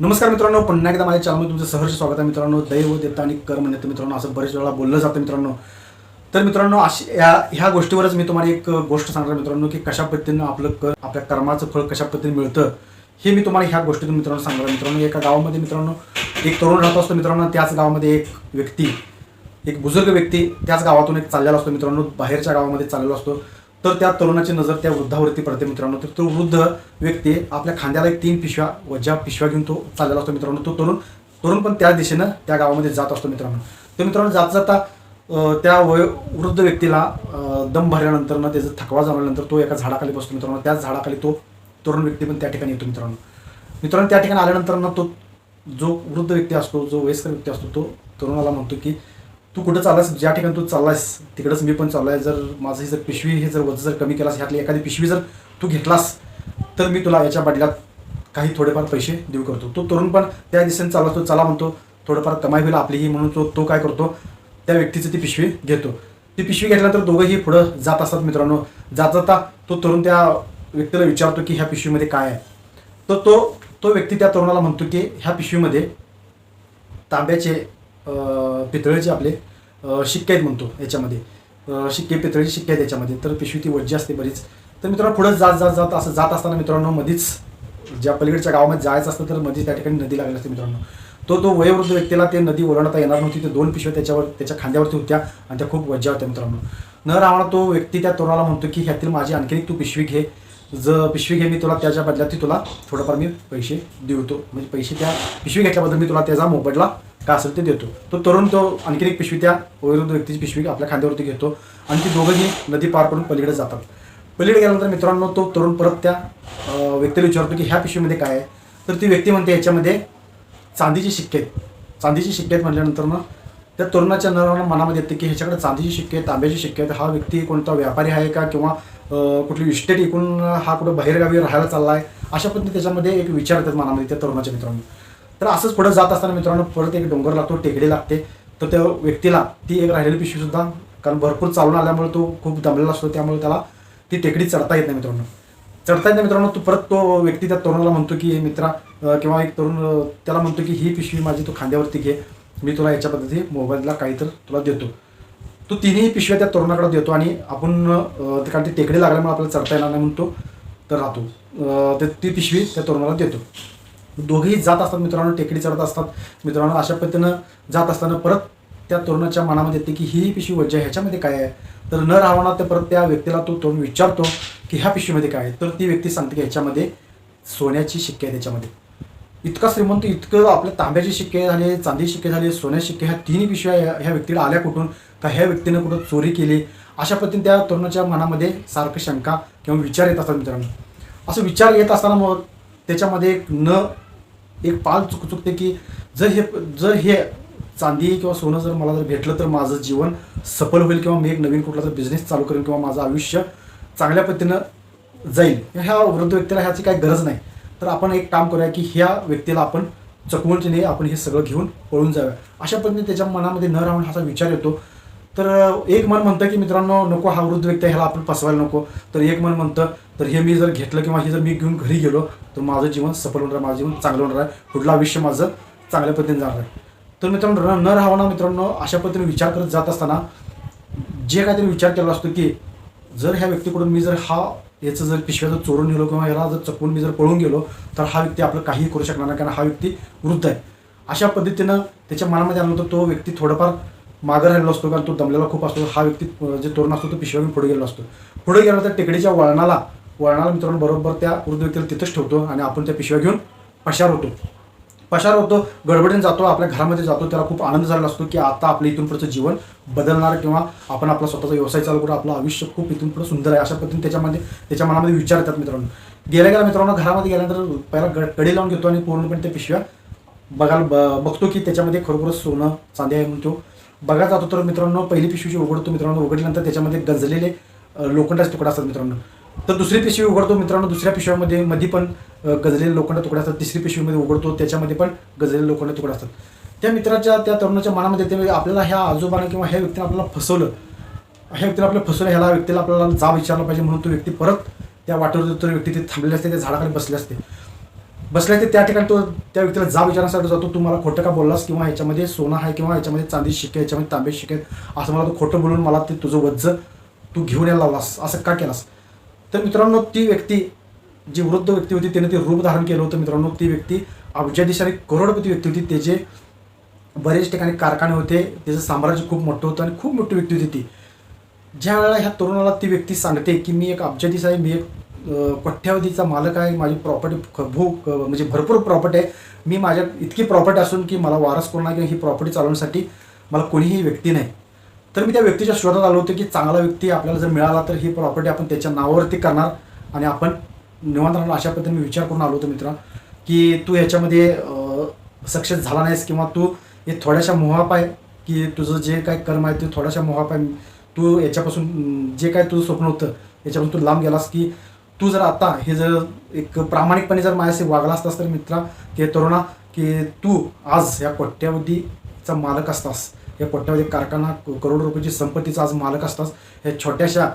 नमस्कार मित्रांनो पुन्हा एकदा माझ्या चॅनलमध्ये तुमचं सहर्ष स्वागत आहे मित्रांनो. दैव देता आणि कर्म नेते मित्रांनो असं बरेच वेळा बोललं जातं मित्रांनो. तर मित्रांनो अशी ह्या ह्या गोष्टीवरच मी तुम्हाला एक गोष्ट सांगणार मित्रांनो की कशा पद्धतीनं आपलं कर आपल्या कर्माचं फळ कशा पद्धतीने मिळतं हे मी तुम्हाला ह्या गोष्टीतून मित्रांनो सांगणार मित्रांनो. एका गावामध्ये मित्रांनो एक तरुण राहत असतो मित्रांनो त्याच गावामध्ये एक व्यक्ती एक बुजुर्ग व्यक्ती त्याच गावातून एक चाललेला असतो मित्रांनो. बाहेरच्या गावामध्ये चाललेला असतो. तर त्या तरुणाची नजर त्या वृद्धावरती पडते मित्रांनो. तर तो वृद्ध व्यक्ती आपल्या खांद्याला एक तीन पिशव्या वज्या पिशव्या घेऊन तो चाललेला असतो मित्रांनो. तो तरुण तरुण पण त्या दिशेनं त्या गावामध्ये जात असतो मित्रांनो. तर मित्रांनो जात जाता त्या वय वृद्ध व्यक्तीला दम भरल्यानंतर ना त्याचा थकवा जाणल्यानंतर तो एका झाडाखाली बसतो मित्रांनो. त्याच झाडाखाली तो तरुण व्यक्ती पण त्या ठिकाणी येतो मित्रांनो. मित्रांनो त्या ठिकाणी आल्यानंतर ना तो जो वृद्ध व्यक्ती असतो जो वयस्कर व्यक्ती असतो तो तरुणाला म्हणतो की तू कुठं चाललास? ज्या ठिकाणी तू चाललास तिकडंच मी पण चाललोय. जर माझं जर पिशवी हे जर वजन जर कमी केलास ह्यातली एखादी पिशवी जर तू घेतलास तर मी तुला याच्या बदल्यात काही थोडेफार पैसे देऊ करतो. तो तरुण पण त्या दिशेने चालला तो चला म्हणतो. थोडंफार कमाई होईल आपलीही म्हणून तो तो काय करतो? त्या व्यक्तीची ती पिशवी घेतो. ती पिशवी घेतल्यानंतर दोघंही पुढं जात असतात मित्रांनो. जात जाता तो तरुण त्या व्यक्तीला विचारतो की ह्या पिशवीमध्ये काय आहे? तर तो तो व्यक्ती त्या तरुणाला म्हणतो की ह्या पिशवीमध्ये तांब्याचे पितळेचे आपले शिक्के आहेत म्हणतो याच्यामध्ये. शिक्के पितळेचे शिक्के आहेत याच्यामध्ये. तर पिशवी ती वज्जी असते बरीच. तर मित्रांनो पुढं जात जात जात असं जात असताना मित्रांनो मधीच ज्या पलीकडच्या गावामध्ये जायचं असतं तर मध्येच त्या ठिकाणी नदी लागली असते मित्रांनो. तो तो वयोवृद्ध व्यक्तीला ते नदी ओलांडता येणार नव्हती. ते दोन पिशव्या त्याच्यावर त्याच्या खांद्यावरती होत्या आणि त्या खूप वज्जा होत्या मित्रांनो. न रावणा तो व्यक्ती त्या तरुणाला म्हणतो की ह्यातील माझी आणखी एक तू पिशवी घे. जर पिशवी घे मी तुला त्याच्या बदल्यात ती तुला थोडंफार मी पैसे देऊतो म्हणजे पैसे त्या पिशवी घेतल्याबद्दल मी तुला त्याचा मोबदला काय असेल ते देतो. तो तरुण तो आणखी एक पिशवी त्या वयोवृद्ध व्यक्तीची पिशवी आपल्या खांद्यावरती घेतो. आणि ती दोघंही नदी पार करून पलीकडे जातात. पलीकडे गेल्यानंतर मित्रांनो तो तरुण परत त्या व्यक्तीला विचारतो की ह्या पिशवीमध्ये काय आहे? तर ती व्यक्ती म्हणते याच्यामध्ये चांदीचे शिक्के आहेत. चांदीचे शिक्के आहेत म्हटल्यानंतर मग त्या तरुणाच्या नराला मनामध्ये येते की ह्याच्याकडे चांदीचे शिक्के आहेत तांब्याचे शिक्के आहेत. हा व्यक्ती कोणता व्यापारी आहे का किंवा कुठली इस्टेट इकून हा कुठं बाहेरगावी राहायला चालला आहे अशा पद्धतीने त्याच्यामध्ये एक विचार येतात मनामध्ये त्या तरुणाच्या मित्रांनो. तर असंच पुढे जात असताना मित्रांनो परत एक डोंगर लागतो टेकडी लागते. तर त्या व्यक्तीला ती एक राहिलेली पिशवी सुद्धा कारण भरपूर चालून आल्यामुळे तो खूप दमलेला असतो त्यामुळे त्याला ती टेकडी चढता येत नाही मित्रांनो. चढता येत नाही मित्रांनो तो परत तो व्यक्ती त्या तरुणाला म्हणतो की मित्रा किंवा एक तरुण त्याला म्हणतो की ही पिशवी माझी तू खांद्यावरती घे. मी तुला याच्या पद्धती मोबाईलला काहीतरी तुला देतो. तो तिन्ही पिशव्या त्या तरुणाकडे देतो आणि आपण कारण ती टेकडी लागल्यामुळे आपल्याला चढता येणार नाही म्हणून तो तर राहतो. तर ती पिशवी त्या तरुणाला देतो. दोघेही जात असतात मित्रांनो टेकडी चढत असतात. मित्रांनो अशा पद्धतीनं जात असताना परत त्या तरुणाच्या मनामध्ये येते की ही पिशवी वज्जा ह्याच्यामध्ये काय आहे? तर न राहणार ते परत त्या व्यक्तीला तो तरुण विचारतो की ह्या पिशवीमध्ये काय आहे? तर ती व्यक्ती सांगते की ह्याच्यामध्ये सोन्याची शिक्के आहे त्याच्यामध्ये इतका श्रीमंत इतकं आपल्या तांब्याचे शिक्के झाले चांदी शिक्के झाले सोन्याचे शिक्के ह्या तिन्ही पिशव्या ह्या ह्या व्यक्तीला आल्या कुठून? का ह्या व्यक्तीनं कुठं चोरी केली? अशा पद्धतीने त्या तरुणाच्या मनामध्ये सारखं शंका किंवा विचार येत असतात मित्रांनो. असं विचार येत असताना मग त्याच्यामध्ये एक न एक पाल चुक चुकते की जर हे जर हे चांदी किंवा सोनं जर मला जर भेटलं तर माझं जीवन सफल होईल किंवा मी एक नवीन कुठला जर बिझनेस चालू करेन किंवा माझं आयुष्य चांगल्या पद्धतीनं जाईल. ह्या वृद्ध व्यक्तीला ह्याची काही गरज नाही. तर आपण एक काम करूया की ह्या व्यक्तीला आपण चकवून आपण हे सगळं घेऊन पळून जाऊया. अशा पद्धतीने त्याच्या मनामध्ये न राहून असा विचार येतो. तर एक मन म्हणतं की मित्रांनो नको हा वृद्ध व्यक्ती ह्याला आपण फसवायला नको. तर एक मन म्हणतं तर हे मी जर घेतलं किंवा हे जर मी घेऊन घरी गेलो तर माझं जीवन सफल होणार आहे माझं जीवन चांगलं होणार आहे. पुढलं आयुष्य माझं चांगल्या पद्धतीने जाणार आहे. तर मित्रांनो न- न मित्रांनो अशा पद्धतीने विचार करत जात असताना जे काहीतरी विचार केला असतो की जर ह्या व्यक्तीकडून मी जर हा याचं जर पिशव्या जर चोरून गेलो किंवा याला जर चकवून मी जर पळून गेलो तर हा व्यक्ती आपलं काहीही करू शकणार नाही कारण हा व्यक्ती वृद्ध आहे. अशा पद्धतीनं त्याच्या मनामध्ये आलं होतं तो व्यक्ती थोडंफार मागं राहिलेला असतो कारण तो दमलेला खूप असतो. हा व्यक्ती जे तरुण असतो तो पिशव्या पुढे गेलेला असतो. पुढे तर टेकडीच्या वळणाला वळणाला मित्रांनो बरोबर त्या वृद्ध व्यक्तीला तिथंच ठेवतो आणि आपण त्या पिशव्या घेऊन पशार होतो. पशार होतो गडबडीने जातो आपल्या घरामध्ये जातो त्याला खूप आनंद झालेला असतो की आता आपलं इथून पुढचं जीवन बदलणार किंवा आपण आपला स्वतःचा व्यवसाय चालू करू आपलं आयुष्य खूप इथून पुढे सुंदर आहे. अशा पद्धतीने त्याच्यामध्ये त्याच्या मनामध्ये विचार येतात मित्रांनो. गेल्या गेल्या मित्रांनो घरामध्ये गेल्यानंतर पहिला गड कडी लावून घेतो आणि पूर्णपणे त्या पिशव्या बघायला ब- बघतो की त्याच्यामध्ये खरोखरच सोनं चांदी आहे म्हणतो बघा जातो तर मित्रांनो पहिली पिशवीची उघडतो मित्रांनो उघडल्यानंतर त्याच्यामध्ये गंजलेले लोखंडाचे तुकडे असतात मित्रांनो. तर दुसरी पिशवी उघडतो मित्रांनो दुसऱ्या पिशव्यामध्ये मध्ये पण गजलेले लोखंड तुकडे असतात. तिसरी पिशवीमध्ये उघडतो त्याच्यामध्ये पण गजलेले लोखंड तुकडे असतात. त्या मित्राच्या त्या तरुणाच्या मनामध्ये ते आपल्याला ह्या आजोबाने किंवा ह्या व्यक्तीने आपल्याला फसवलं. ह्या व्यक्तीला आपल्याला फसवलं ह्याला व्यक्तीला आपल्याला जा विचारलं पाहिजे म्हणून तो व्यक्ती परत त्या वाटेवर तो व्यक्ती ते थांबलेले असते त्या झाडाखाली बसले असते. बसलाय ते त्या ठिकाणी तो त्या व्यक्तीला जा विचारण्यासाठी जातो तू मला खोटं का बोललास? किंवा ह्याच्यामध्ये सोनं आहे किंवा ह्याच्यामध्ये चांदी शिके याच्यामध्ये तांबे शिके असं मला तू खोटं बोलून मला ते तुझं वज्ज तू घेऊन यायला लावलास असं का केलास? तर मित्रांनो ती व्यक्ती जी वृद्ध व्यक्ती होती त्याने ते रूप धारण केलं होतं. मित्रांनो ती व्यक्ती अब्जाधीश आणि करोडपती व्यक्ती होती. त्याचे बरेच ठिकाणी कारखाने होते त्याचं साम्राज्य खूप मोठं होतं आणि खूप मोठी व्यक्ती होती ती. ज्या वेळेला ह्या तरुणाला ती व्यक्ती सांगते की मी एक अब्जाधीश आहे मी एक अं, कोट्यावधीचा मालक आहे माझी प्रॉपर्टी भू म्हणजे भरपूर प्रॉपर्टी आहे. मी माझ्या इतकी प्रॉपर्टी असून की मला वारस कोणा किंवा ही प्रॉपर्टी चालवण्यासाठी मला कोणीही व्यक्ती नाही. तर मी त्या व्यक्तीच्या शोधात आलो होतो की चांगला व्यक्ती आपल्याला जर मिळाला तर ही प्रॉपर्टी आपण त्याच्या नावावरती करणार आणि आपण निवांत राहणार अशा पद्धतीने मी विचार करून आलो होतो मित्रा की तू ह्याच्यामध्ये सक्सेस झाला नाहीस किंवा तू हे थोड्याशा मोहाप आहे की तुझं जे काय कर्म आहे ते थोड्याशा मोहाप आहे. तू याच्यापासून जे काय तुझं स्वप्न होतं याच्यापासून तू लांब गेलास की तू जर आता हे जर एक प्रामाणिकपणे जर माझ्याशी वागला असतास तर मित्रा की तरुणा की तू आज या कोट्यावधीचा मालक असतास या कोट्यावधी कारखाना करोड रुपयाची संपत्तीचा आज मालक असतास ह्या छोट्याशा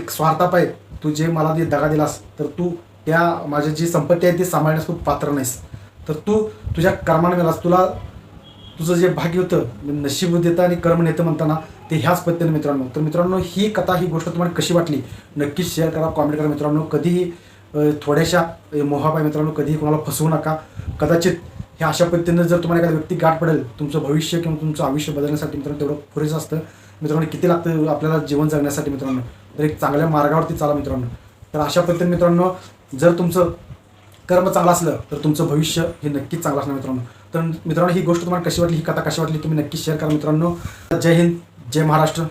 एक स्वार्थापाय तू जे मला ते दगा दिलास तर तू त्या माझी जी संपत्ती आहे ती सांभाळण्यास तू पात्र नाहीस. तर तू तुझ्या कर्माने मिळालास. तुला तुझं जे भाग्य होतं म्हणजे नशीब देतं आणि कर्म नेतं म्हणताना ते ह्याच पद्धतीने मित्रांनो. तर मित्रांनो ही कथा ही गोष्ट तुम्हाला कशी वाटली? नक्कीच शेअर करा कॉमेंट करा मित्रांनो. कधीही थोड्याशा मोहापाय मित्रांनो कधीही कोणाला फसवू नका. कदाचित ह्या अशा पद्धतीनं जर तुम्हाला एखादा व्यक्ती गाठ पडेल तुमचं भविष्य किंवा तुमचं आयुष्य बदलण्यासाठी मित्रांनो तेवढं पुरेसं असतं. मित्रांनो किती लागतं आपल्याला जीवन जगण्यासाठी मित्रांनो? तर एक चांगल्या मार्गावरती चाला मित्रांनो. तर अशा पद्धतीने मित्रांनो जर तुमचं कर्म चांगलं असलं तर तुमचं भविष्य हे नक्कीच चांगलं असणार मित्रांनो. तर मित्रांनो ही गोष्ट तुम्हाला कशी वाटली? ही कथा कशी वाटली? तुम्ही नक्की शेअर करा मित्रांनो. जय हिंद जय महाराष्ट्र.